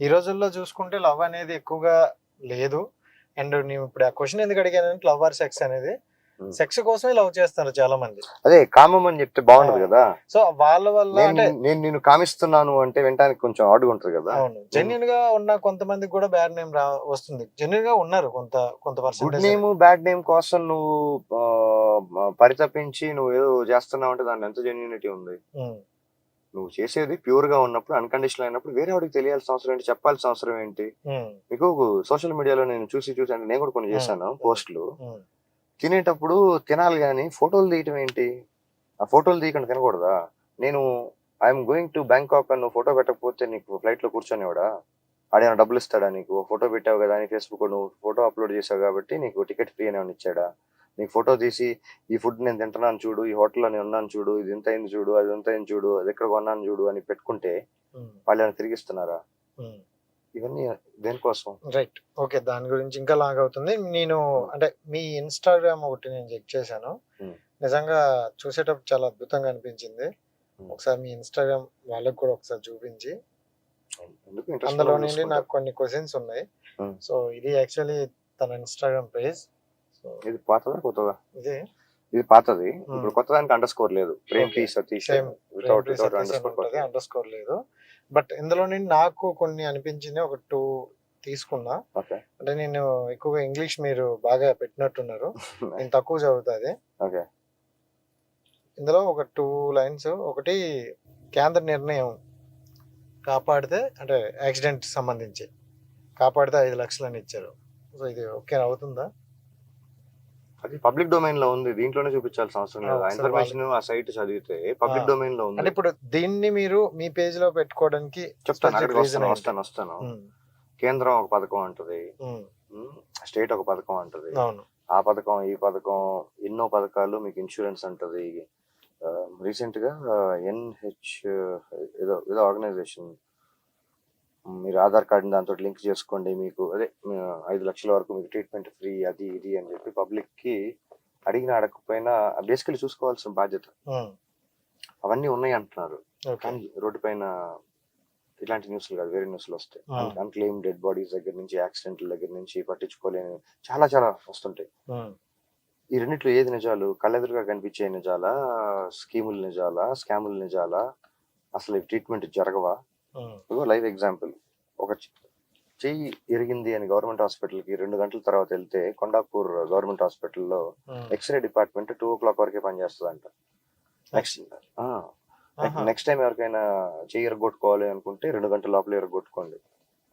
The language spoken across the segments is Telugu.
ఈ రోజుల్లో చూసుకుంటే లవ్ అనేది ఎక్కువగా లేదు. అండ్ నేను ఇప్పుడు ఆ క్వశ్చన్ ఎందుకు అడిగానంటే లవ్ ఆర్ సెక్స్ అనేది Hmm. సెక్స్ కోసమే లవ్ చేస్తారు చాలా మంది అదే కామం అని చెప్తే బాగుంటది. కదా. సో వాళ్ళ వల్ల నేను అంటే నేను నిన్ను కామిస్తున్నాను అంటే వినడానికి కొంచెం ఆడుగా ఉంటది కదా. అవును. జెన్యున్గా ఉన్న కొంతమందికి కూడా బ్యాడ్ నేమ్ రా వస్తుంది. జెన్యున్గా ఉన్నారు కొంత కొంత గుడ్ నేమ్ బ్యాడ్ నేమ్ కోసం నువ్వు పరితపించి నువ్వు ఏదో చేస్తున్నావు అంటే దాంట్లో ఎంత జెన్యూనిటీ ఉంది? నువ్వు చేసేది ప్యూర్గా ఉన్నప్పుడు అన్కండిషనల్ అయినప్పుడు వేరే వాడికి తెలియాల్సిన అవసరం ఏంటి? చెప్పాల్సిన అవసరం ఏంటి? మీకు సోషల్ మీడియాలో నేను చూసి చూసి అంటే నేను కూడా కొన్ని చేశాను పోస్టులు. తినేటప్పుడు తినాలి కానీ ఫోటోలు తీయటం ఏంటి? ఆ ఫోటోలు తీయకుండా తినకూడదా? నేను ఐఎమ్ గోయింగ్ టు బ్యాంకాక్ అని నువ్వు ఫోటో పెట్టకపోతే నీకు ఫ్లైట్లో కూర్చొనివాడా ఆడేమైనా డబ్బులు ఇస్తాడా నీకు? ఫోటో పెట్టావు కదా అని ఫేస్బుక్ నువ్వు ఫోటో అప్లోడ్ చేసావు కాబట్టి నీకు టికెట్ ఫ్రీ అని ఇచ్చాడా? నీకు ఫోటో తీసి ఈ ఫుడ్ నేను తింటున్నాను చూడు ఈ హోటల్లో నేను ఉన్నాను చూడు ఇది ఎంత అయింది చూడు అది ఎంత అయింది చూడు అది ఎక్కడ కొన్నాను చూడు అని పెట్టుకుంటే వాళ్ళు ఏమైనా తిరిగిస్తున్నారా? ఇవన్నీ దేనికోసం? రైట్. ఓకే దాని గురించి ఇంకా లాగ్ అవుతుంది. నేను అంటే మీ ఇన్స్టాగ్రామ్ ఒకటి నేను చెక్ చేశాను. నిజంగా చూసేటప్పుడు చాలా అద్భుతంగా అనిపించింది. ఒకసారి మీ ఇన్స్టాగ్రామ్ వాళ్ళకి కూడా ఒకసారి చూపించి. అందులో నుండి. నాకు కొన్ని క్వశ్చన్స్ ఉన్నాయి. సో ఇది యాక్చువల్లీ తన ఇన్స్టాగ్రామ్ పేజ్ ఇది పాతదా కొత్తదా? ఇది? ఇది పాతది. ఇప్పుడు కొత్త దానికి అండర్ స్కోర్ లేదు Prem. P Satish. Without without underscore underscore లేదు. బట్ ఇందులో నుండి నాకు కొన్ని అనిపించింది ఒక టూ తీసుకున్నా. అంటే నేను ఎక్కువగా ఇంగ్లీష్ మీరు బాగా పెట్టినట్టున్నారు. నేను తక్కువ చదువుతుంది. ఓకే. ఇందులో ఒక టూ లైన్స్ ఒకటి కేంద్ర నిర్ణయం కాపాడితే అంటే యాక్సిడెంట్ సంబంధించి. కాపాడితే ఐదు లక్షలని ఇచ్చారు. సో ఇది ఓకే అవుతుందా? అది పబ్లిక్ డొమైన్లో ఉంది దీంట్లోనే చూపించాల్సిన అవసరం లేదు. ఇన్ఫర్మేషన్ ఆ సైట్ చదివితే పబ్లిక్. డొమైన్లో అంటే ఉంది ఇప్పుడు దీన్ని మీరు మీ పేజ్లో పెట్టుకోవడానికి చెప్తాను వస్తాను? వస్తాను వస్తాను. కేంద్రం ఒక పథకం అంటది స్టేట్ ఒక పథకం అంటది. ఆ పథకం ఈ పథకం ఎన్నో పథకాలు మీకు ఇన్సూరెన్స్ అంటది. రీసెంట్గా ఎన్హెచ్ ఏదో ఏదో ఆర్గనైజేషన్ మీరు ఆధార్ కార్డు దాంతో లింక్ చేసుకోండి మీకు. అదే ఐదు లక్షల వరకు మీకు ట్రీట్మెంట్ ఫ్రీ అది ఇది అని చెప్పి పబ్లిక్కి అడిగిన అడగకపోయినా బేసికలీ చూసుకోవాల్సిన బాధ్యత. అవన్నీ ఉన్నాయి అంటున్నారు కానీ రోడ్డు పైన ఇలాంటి న్యూస్లు కాదు వేరే న్యూస్లు వస్తాయి. అన్క్లెయిమ్ డెడ్ బాడీస్ దగ్గర నుంచి యాక్సిడెంట్ల దగ్గర నుంచి పట్టించుకోలేని చాలా చాలా వస్తుంటాయి. ఈ రెండిట్లో ఏది నిజాలు? కళ్ళెదురుగా కనిపించే నిజాలా? స్కీములు నిజాలా? స్కాములు నిజాలా? అసలు ట్రీట్మెంట్ జరగవా? Live example. ఒక చెయ్యి ఇరిగింది అని గవర్నమెంట్ హాస్పిటల్కి రెండు గంటల తర్వాత వెళ్తే కొండాపూర్ గవర్నమెంట్ హాస్పిటల్లో. X ray department two o'clock వరకే పనిచేస్తుందంట నెక్స్ట్. నెక్స్ట్ టైం ఎవరికైనా చెయ్యి ఎరగొట్టుకోవాలి అనుకుంటే రెండు గంటల లోపల ఎరగొట్టుకోండి.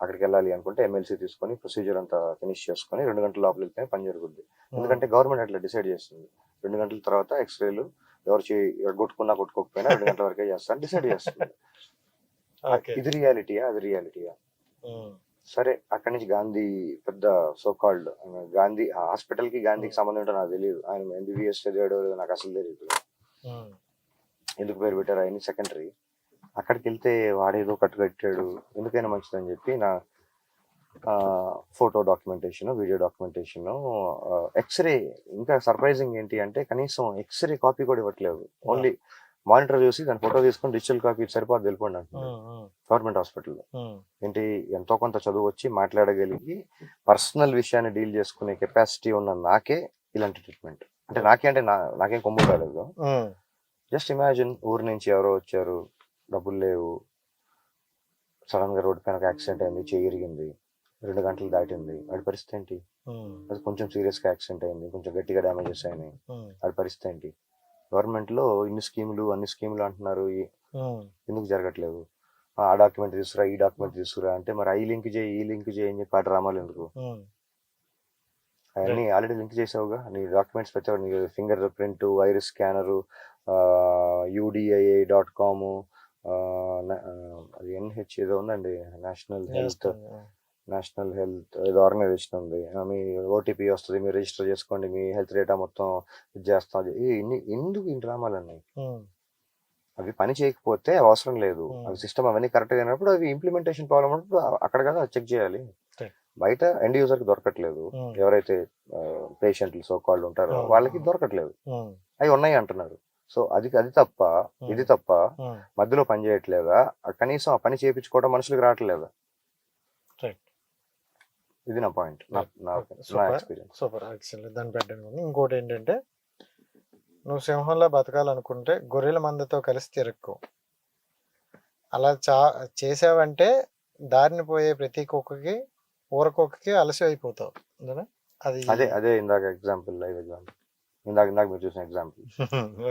అక్కడికి వెళ్ళాలి అనుకుంటే ఎమ్మెల్సీ తీసుకొని ప్రొసీజర్ అంతా ఫినిష్ చేసుకొని రెండు గంటల లోపల వెళ్తే పని జరుగుద్ది. ఎందుకంటే గవర్నమెంట్ అట్లా డిసైడ్ చేస్తుంది. రెండు గంటల తర్వాత ఎక్స్రేలు ఎవరు ఎరగొట్టుకున్నా కొట్టుకోకపోయినా రెండు గంటల వరకే చేస్తాను డిసైడ్ చేస్తుంది. ఇది రియాలిటీయా అది రియాలిటీయా సరే అక్కడి నుంచి గాంధీ పెద్ద సోకాల్డ్ గాంధీ హాస్పిటల్కి గాంధీకి సంబంధం ఏంటో నాకు తెలియదు ఆయన ఎంబీబీఎస్ చదివాడు నాకు అసలు తెలియదు ఎందుకు పేరు పెట్టారు? ఆయన సెకండరీ అక్కడికి వెళ్తే వాడేదో కట్టు కట్టాడు. ఎందుకైనా మంచిదని చెప్పి నా photo documentation video documentation x ray ఇంకా సర్ప్రైజింగ్ ఏంటి అంటే కనీసం ఎక్స్రే కాపీ కూడా ఇవ్వట్లేదు. ఓన్లీ మానిటర్ చూసి దాని ఫోటో తీసుకొని డిజిటల్ కాపీ సరిపోదు వెళ్ళిపోండి అంటున్నారు గవర్నమెంట్ హాస్పిటల్లో. ఏంటి ఎంతో కొంత చదువు వచ్చి మాట్లాడగలిగి పర్సనల్ విషయాన్ని డీల్ చేసుకునే కెపాసిటీ ఉన్న నాకే ఇలాంటి ట్రీట్మెంట్. అంటే నాకే అంటే నాకేం కొమ్ము కాలేదు. జస్ట్ ఇమాజిన్ ఊరు నుంచి ఎవరో వచ్చారు డబ్బులు లేవు. సడన్గా రోడ్డు పైన ఒక యాక్సిడెంట్ అయింది చేయి ఇరిగింది రెండు గంటలు దాటింది. వాడి పరిస్థితి ఏంటి? అది కొంచెం సీరియస్గా యాక్సిడెంట్ అయింది కొంచెం గట్టిగా డ్యామేజెస్ అయినాయి. వాడి పరిస్థితి ఏంటి? గవర్నమెంట్లో ఇన్ని స్కీములు అన్ని స్కీములు అంటున్నారు. ఎందుకు జరగట్లేదు? ఆ డాక్యుమెంట్ తీసుకురా ఈ డాక్యుమెంట్ తీసుకురా అంటే మరి ఐ లింక్ చేయి ఈ లింక్ చేయి అని చెప్పి ఆ డ్రామాలు ఎందుకు? అవన్నీ ఆల్రెడీ లింక్ చేసావుగా. నీ డాక్యుమెంట్స్ పెట్టావు నీ fingerprint iris scanner UIDAI dot com అది ఎన్హెచ్ ఏదో ఉందండి నేషనల్ హెల్త్. నేషనల్ హెల్త్ ఏదో ఆర్గనైజేషన్ ఉంది. మీ ఓటీపీ వస్తుంది మీరు రిజిస్టర్ చేసుకోండి మీ హెల్త్ డేటా మొత్తం ఇది చేస్తాం ఇన్ని- ఎందుకు ఈ డ్రామాలన్నీ అవి పని చేయకపోతే అవసరం లేదు. అవి సిస్టమ్ అవన్నీ కరెక్ట్ అయినప్పుడు అవి ఇంప్లిమెంటేషన్ ప్రాబ్లం ఉన్నప్పుడు అక్కడ కదా చెక్ చేయాలి. బయట ఎండ్ యూజర్కి దొరకట్లేదు ఎవరైతే పేషెంట్లు సో కాల్డ్ ఉంటారో. వాళ్ళకి దొరకట్లేదు. అవి ఉన్నాయి అంటున్నారు. సో అది అది తప్ప ఇది తప్ప మధ్యలో పని చేయట్లేదా? కనీసం ఆ పని చేయించుకోవడం మనుషులకు రావట్లేదా? ఇది నా పాయింట్ నా. ఎక్స్పీరియన్స్ సూపర్ యాక్చువల్లీ దాన్ని పెట్టాను కానీ ఇంకోటి ఏంటంటే నువ్వు సింహంలో బతకాలనుకుంటే గొర్రెల మందతో కలిసి తిరక్కు. అలా చా చేసావంటే దారిని పోయే ప్రతి కుక్కకి ఊర కుక్కకి అలసి అయిపోతావు? అది అదే అదే ఇందాక ఎగ్జాంపుల్ లైవ్ ఎగ్జాంపుల్ ఇందాక ఇందాక మీరు చూసిన ఎగ్జాంపుల్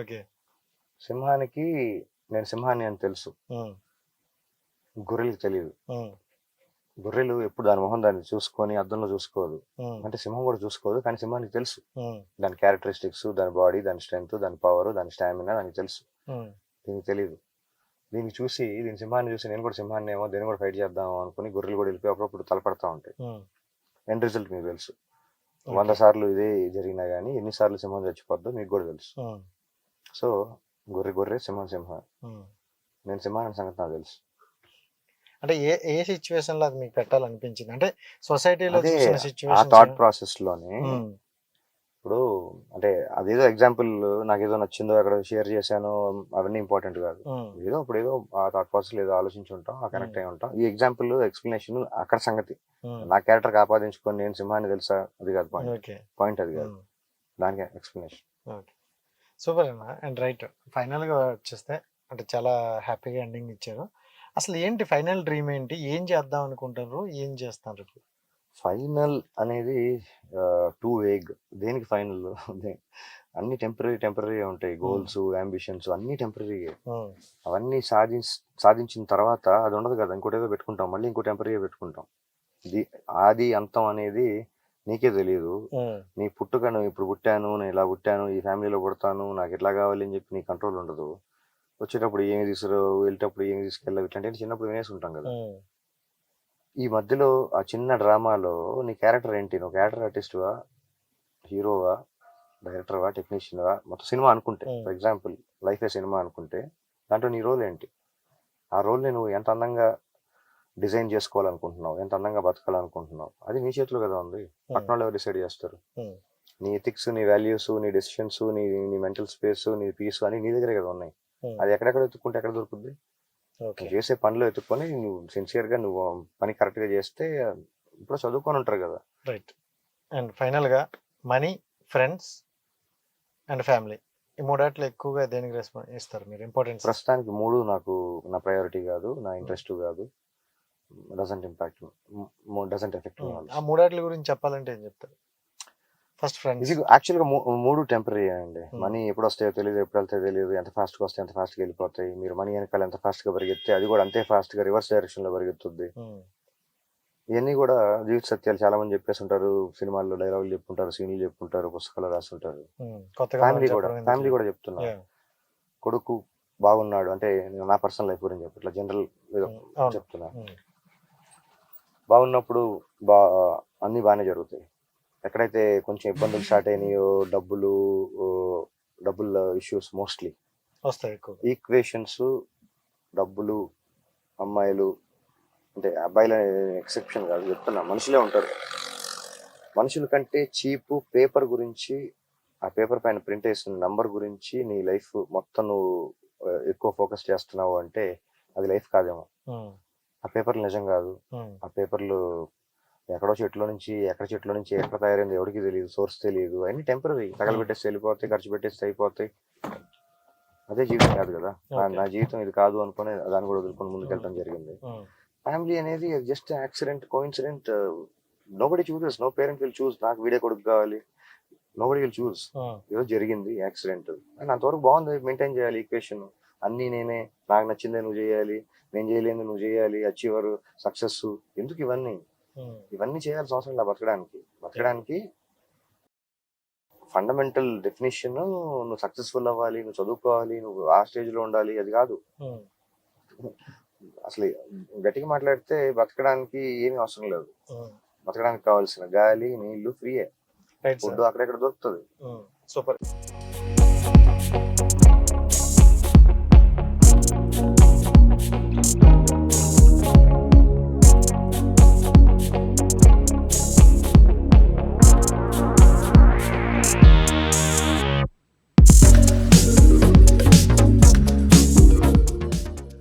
ఓకే సింహానికి నేను సింహాన్ని అని తెలుసు. ఉమ్, గొర్రెలకి తెలియదు ఉమ్, గొర్రెలు ఎప్పుడు దాని మొహం దాన్ని చూసుకొని అద్దంలో చూసుకోదు. అంటే సింహం కూడా చూసుకోదు కానీ సింహానికి తెలుసు. దాని క్యారెక్టరిస్టిక్స్ దాని బాడీ దాని స్ట్రెంగ్త్ దాని పవర్ దాని స్టామినా దానికి తెలుసు. దీనికి తెలియదు దీనికి చూసి దీని సింహాన్ని చూసి నేను కూడా సింహాన్ని ఏమో దీన్ని కూడా ఫైట్ చేద్దాం అనుకుని గొర్రెలు కూడా వెళ్ళిపోయి అప్పుడప్పుడు తలపడతా ఉంటాయి. ఎండ్ రిజల్ట్ మీకు తెలుసు. వంద సార్లు ఇదే జరిగినా కానీ ఎన్నిసార్లు సింహం చచ్చిపోద్దో మీకు కూడా తెలుసు. సో గొర్రె గొర్రె సింహం సింహం. నేను సింహాన్ని సంగతి నాకు తెలుసు. అంటే ఏ ఏ సిచ్యువేషన్లో అది మీకు పెట్టాలనిపించింది? అంటే సొసైటీలో చూసిన ఆ థాట్ ప్రాసెస్లోనే ఇప్పుడు అంటే అదేదో ఎగ్జాంపుల్ నాకు ఏదో నచ్చిందో అక్కడ షేర్ చేశాను అవన్నీ ఇంపార్టెంట్ కాదు. ఏదో అప్పుడు ఏదో ఆ థాట్ ప్రాసెస్ ఏదో ఆలోచించి ఉంటాం ఆ కనెక్ట్ అయి ఉంటాం. ఈ ఎగ్జాంపుల్ ఎక్స్ప్లెనేషన్ అక్కడ సంగతి. నా క్యారెక్టర్ ఆపాదించుకొని నేను సింహాన్ని తెలుసా? అది కాదు పాయింట్ ఓకే. పాయింట్ అది కాదు. దానికి ఎక్స్ప్లెనేషన్ సూపర్ అన్న. And right. ఫైనల్గా వచ్చేస్తే అంటే చాలా హ్యాపీగా ఎండింగ్ ఇచ్చారు. అసలు ఏంటి ఫైనల్ డ్రీమ్ ఏంటి? ఏం చేద్దాం అనుకుంటారు ఏం చేస్తారు ఫైనల్ అనేది టూ వేగ్ దేనికి ఫైనల్? అన్ని టెంపరీ టెంపరీ ఉంటాయి. గోల్స్ అంబిషన్స్ అన్ని టెంపరీ అవన్నీ సాధించ సాధించిన తర్వాత అది ఉండదు కదా. ఇంకోటి ఏదో పెట్టుకుంటాం. మళ్ళీ ఇంకో టెంపరీ పెట్టుకుంటాం. ఆది అంతం అనేది నీకే తెలియదు నీ పుట్టుక నువ్వు ఇప్పుడు పుట్టాను నేను ఇలా పుట్టాను ఈ ఫ్యామిలీలో పుడతాను నాకు ఎట్లా కావాలి అని చెప్పి నీ కంట్రోల్ ఉండదు. వచ్చేటప్పుడు ఏమి తీసుకురావు వెళ్ళేటప్పుడు ఏమి తీసుకెళ్ళావు ఇట్లాంటి చిన్నప్పుడు వినేసి ఉంటాం కదా. ఈ మధ్యలో ఆ చిన్న డ్రామాలో నీ క్యారెక్టర్ ఏంటి? నువ్వు క్యారెక్టర్ ఆర్టిస్ట్వా? హీరోవా? డైరెక్టర్వా? టెక్నీషియన్వా? మొత్తం సినిమా అనుకుంటే. ఫర్ ఎగ్జాంపుల్ లైఫ్ ఏ సినిమా అనుకుంటే దాంట్లో నీ రోల్ ఏంటి? ఆ రోల్ని నువ్వు ఎంత అందంగా డిజైన్ చేసుకోవాలనుకుంటున్నావు? ఎంత అందంగా బతకాలనుకుంటున్నావు? అది నీ చేతిలో కదా ఉంది. పక్కన వాళ్ళు ఎవరు డిసైడ్ చేస్తారు. నీ ఎథిక్స్ నీ వాల్యూస్ నీ డెసిషన్స్ నీ నీ మెంటల్ స్పేస్ నీ పీస్ అని నీ దగ్గరే కదా ఉన్నాయి. అది ఎక్కడెక్కడ ఎత్తుకుంటే ఎక్కడ దొరుకుద్ది. నువ్వు చేసే పనిలో ఎత్తుకొని నువ్వు సిన్సియర్గా నువ్వు పని కరెక్ట్గా చేస్తే ఇప్పుడు చదువుకొని ఉంటారు కదా. రైట్ అండ్ ఫైనల్గా మనీ ఫ్రెండ్స్ అండ్ ఫ్యామిలీ ఈ మూడాట్లు ఎక్కువగా దేనికి రెస్పాన్స్ ఇస్తారు మీరు? ఇంపార్టెన్స్ ప్రస్తుతానికి మూడు నాకు నా ప్రయారిటీ కాదు నా ఇంట్రెస్ట్ కాదు. డజంట్ ఇంపాక్ట్ డజంట్ ఎఫెక్ట్ ఆ మూడాట్ల గురించి చెప్పాలంటే ఏం చెప్తారు? ఫస్ట్ ఫ్రెండ్స్ యాక్చువల్గా మూ- మూడు టెంపరీ అండి. Hmm. మనీ ఎప్పుడు వస్తాయో తెలియదు ఎప్పుడు వెళ్తాయో తెలియదు ఎంత ఫాస్ట్గా వస్తాయి ఎంత ఫాస్ట్గా వెళ్ళిపోతాయి మీరు మనీ వెనకాల ఎంత ఫాస్ట్గా పరిగెత్తే అది కూడా అంతే ఫాస్ట్గా రివర్స్ డైరెక్షన్లో పరిగెత్తుద్ది. ఇవన్నీ కూడా జీవిత సత్యాలు చాలా మంది చెప్పేసి ఉంటారు సినిమాల్లో డైలాగులు చెప్పుకుంటారు సీన్లు చెప్పుకుంటారు పుస్తకాలు రాస్తుంటారు. ఫ్యామిలీ మనం కూడా ఫ్యామిలీ? కూడా చెప్తున్నా. Yeah. కొడుకు బాగున్నాడు అంటే నేను నా పర్సనల్ లైఫ్ గురించి చెప్పట్లా జనరల్ అవును. చెప్తున్నా. బాగున్నప్పుడు బా అన్ని బాగానే జరుగుతాయి. ఎక్కడైతే కొంచెం ఇబ్బందులు స్టార్ట్ అయినాయో డబ్బులు డబ్బుల ఇష్యూస్ మోస్ట్లీ వస్తాయి ఎక్కువ. ఈక్వేషన్స్ డబ్బులు అమ్మాయిలు అంటే అబ్బాయిల ఎక్సెప్షన్ కాదు చెప్తున్నా. మనుషులే ఉంటారు. మనుషుల కంటే చీప్ పేపర్ గురించి ఆ పేపర్ పైన ప్రింట్ వేసిన నంబర్ గురించి నీ లైఫ్ మొత్తం నువ్వు ఎక్కువ ఫోకస్ చేస్తున్నావు అంటే అది లైఫ్ కాదేమో. ఆ పేపర్లు నిజం కాదు. ఆ పేపర్లు ఎక్కడో చెట్లో నుంచి ఎక్కడ చెట్లో నుంచి ఎక్కడ తయారైంది ఎవరికి తెలియదు సోర్స్ తెలియదు అన్ని టెంపరీ తగలబెట్టేసి వెళ్ళిపోతాయి ఖర్చు పెట్టేసి అయిపోతాయి. అదే జీవితం కాదు కదా. నా- జీవితం ఇది కాదు అనుకుని దాన్ని కూడా వదులుకొని ముందుకెళ్ళడం జరిగింది. ఫ్యామిలీ అనేది just accident coincident nobody chooses no parent will choose నాకు వీడియో కొడుకు కావాలి. నో బడి విల్ చూస్ ఏదో జరిగింది యాక్సిడెంట్ అండ్ అంతవరకు బాగుంది. మెయింటైన్ చేయాలి ఈక్వేషన్ అన్నీ నేనే. నాకు నచ్చిందే నువ్వు చేయాలి. నేను చేయలేని నువ్వు చేయాలి. అచీవర్ సక్సెస్ ఎందుకు ఇవన్నీ? ఇవన్నీ చేయాల్సిన అవసరం లేదు బతకడానికి. బతకడానికి ఫండమెంటల్ డెఫినేషన్ నువ్వు సక్సెస్ఫుల్ అవ్వాలి నువ్వు చదువుకోవాలి నువ్వు ఆ స్టేజ్లో ఉండాలి అది కాదు. ఉమ్, అసలు గట్టిగా మాట్లాడితే బతకడానికి ఏమీ అవసరం లేదు. ఉమ్. బతకడానికి కావాల్సిన గాలి నీళ్ళు ఫ్రీయే ఫుడ్ అక్కడెక్కడ దొరుకుతుంది. సూపర్